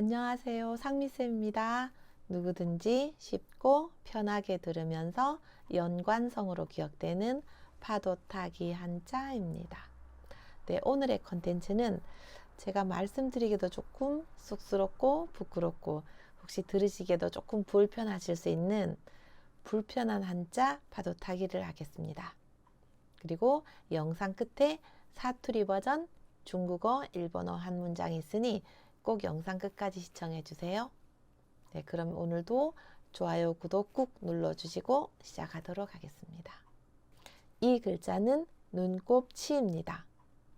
안녕하세요. 상미쌤입니다. 누구든지 쉽고 편하게 들으면서 연관성으로 기억되는 파도 타기 한자입니다. 네, 오늘의 컨텐츠는 제가 말씀드리기도 조금 쑥스럽고 부끄럽고 혹시 들으시기에도 조금 불편하실 수 있는 불편한 한자 파도 타기를 하겠습니다. 그리고 영상 끝에 사투리 버전 중국어, 일본어 한 문장이 있으니 꼭 영상 끝까지 시청해 주세요. 네, 그럼 오늘도 좋아요, 구독 꾹 눌러 주시고 시작하도록 하겠습니다. 이 글자는 눈곱치입니다.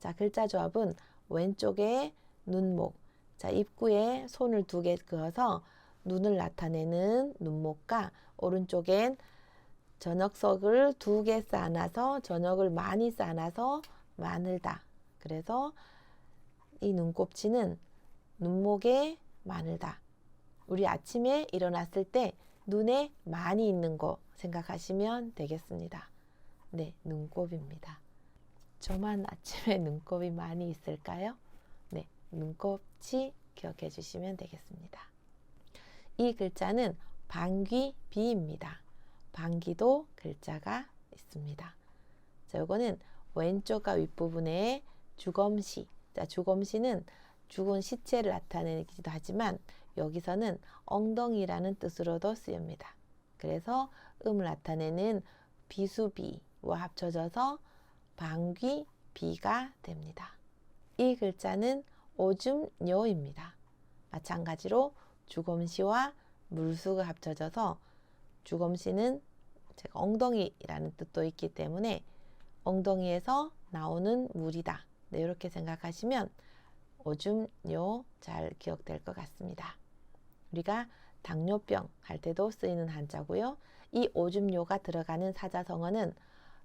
자, 글자 조합은 왼쪽에 눈목, 자, 입구에 손을 두 개 그어서 눈을 나타내는 눈목과 오른쪽엔 저녁석을 두 개 쌓아놔서 저녁을 많이 쌓아놔서 마늘다. 그래서 이 눈곱치는 눈목에 마늘다. 우리 아침에 일어났을 때 눈에 많이 있는 거 생각하시면 되겠습니다. 네, 눈곱입니다. 저만 아침에 눈곱이 많이 있을까요? 네, 눈곱치 기억해 주시면 되겠습니다. 이 글자는 방귀비입니다. 방귀도 글자가 있습니다. 자, 요거는 왼쪽과 윗부분에 주검시. 자, 주검시는 죽은 시체를 나타내기도 하지만 여기서는 엉덩이라는 뜻으로도 쓰입니다. 그래서 음을 나타내는 비수비와 합쳐져서 방귀비가 됩니다. 이 글자는 오줌요입니다. 마찬가지로 주검시와 물수가 합쳐져서 주검시는 제가 엉덩이라는 뜻도 있기 때문에 엉덩이에서 나오는 물이다. 네, 이렇게 생각하시면 오줌요 잘 기억될 것 같습니다. 우리가 당뇨병 할 때도 쓰이는 한자고요. 이 오줌요가 들어가는 사자성어는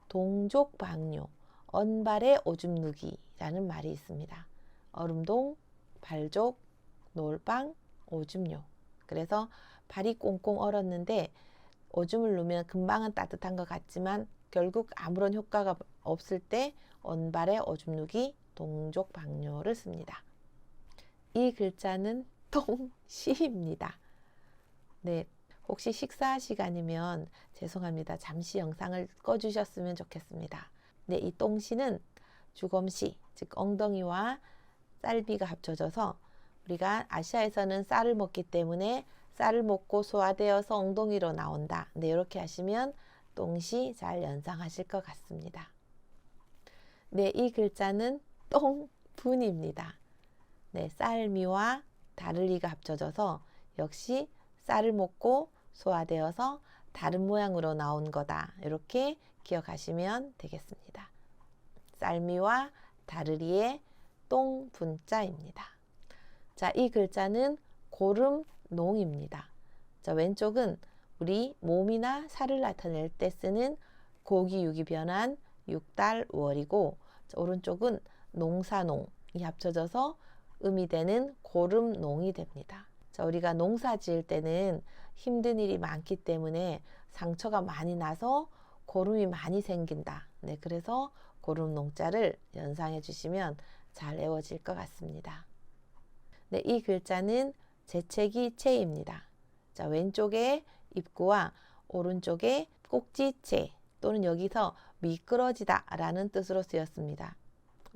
동족방뇨, 언발의 오줌 누기라는 말이 있습니다. 얼음동, 발족, 놀방, 오줌요. 그래서 발이 꽁꽁 얼었는데 오줌을 누면 금방은 따뜻한 것 같지만 결국 아무런 효과가 없을 때 언발의 오줌 누기, 동족방뇨를 씁니다. 이 글자는 똥시입니다. 네, 혹시 식사 시간이면 죄송합니다. 잠시 영상을 꺼주셨으면 좋겠습니다. 네, 이 똥시는 주검시, 즉 엉덩이와 쌀비가 합쳐져서 우리가 아시아에서는 쌀을 먹기 때문에 쌀을 먹고 소화되어서 엉덩이로 나온다. 네, 이렇게 하시면 똥시 잘 연상하실 것 같습니다. 네, 이 글자는 똥분입니다. 네, 쌀미와 다를리가 합쳐져서 역시 쌀을 먹고 소화되어서 다른 모양으로 나온 거다. 이렇게 기억하시면 되겠습니다. 쌀미와 다르리의 똥 분자입니다. 자, 이 글자는 고름 농입니다. 자, 왼쪽은 우리 몸이나 살을 나타낼 때 쓰는 고기 육이 변한 육달월이고 오른쪽은 농사농이 합쳐져서 음이 되는 고름농이 됩니다. 자, 우리가 농사 지을 때는 힘든 일이 많기 때문에 상처가 많이 나서 고름이 많이 생긴다. 네, 그래서 고름 농자를 연상해 주시면 잘 외워질 것 같습니다. 네, 이 글자는 재채기 채입니다. 자, 왼쪽에 입구와 오른쪽에 꼭지채 또는 여기서 미끄러지다 라는 뜻으로 쓰였습니다.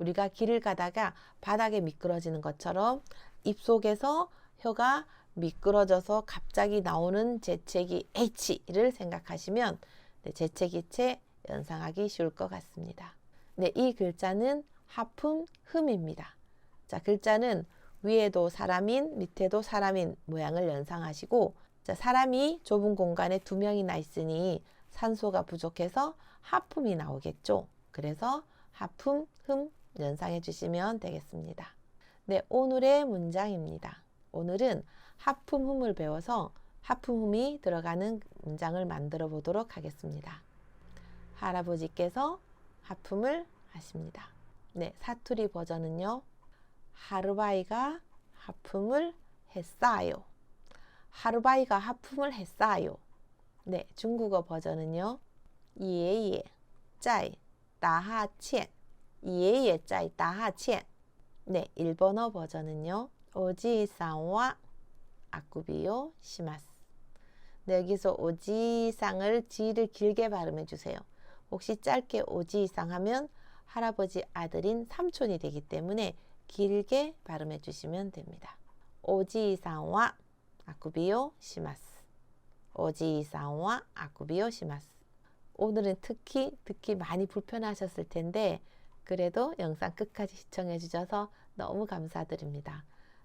우리가 길을 가다가 바닥에 미끄러지는 것처럼 입속에서 혀가 미끄러져서 갑자기 나오는 재채기 H를 생각하시면 네, 재채기체 연상하기 쉬울 것 같습니다. 네, 이 글자는 하품 흠입니다. 자, 글자는 위에도 사람인 밑에도 사람인 모양을 연상하시고 자, 사람이 좁은 공간에 두 명이나 있으니 산소가 부족해서 하품이 나오겠죠. 그래서 하품 흠 연상해 주시면 되겠습니다. 네, 오늘의 문장입니다. 오늘은 하품흠을 배워서 하품흠이 들어가는 문장을 만들어 보도록 하겠습니다. 할아버지께서 하품을 하십니다. 네, 사투리 버전은요. 하루바이가 하품을 했어요. 하루바이가 하품을 했어요. 네, 중국어 버전은요. 예예, 在打 예예 짜이 다하첸. 네, 일본어 버전은요. 오지상와 아쿠비요 시마스. 네, 여기서 오지상을 지를 길게 발음해 주세요. 혹시 짧게 오지상 하면 할아버지 아들인 삼촌이 되기 때문에 길게 발음해 주시면 됩니다. 오지상와 아쿠비요 시마스. 오지상와 아쿠비요 시마스. 오늘은 특히 듣기 많이 불편하셨을 텐데 그래도 영상 끝까지 시청해 주셔서 너무 감사드립니다.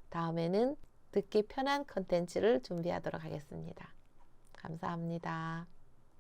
다음에는 듣기 편한 컨텐츠를 준비하도록 하겠습니다. 감사합니다.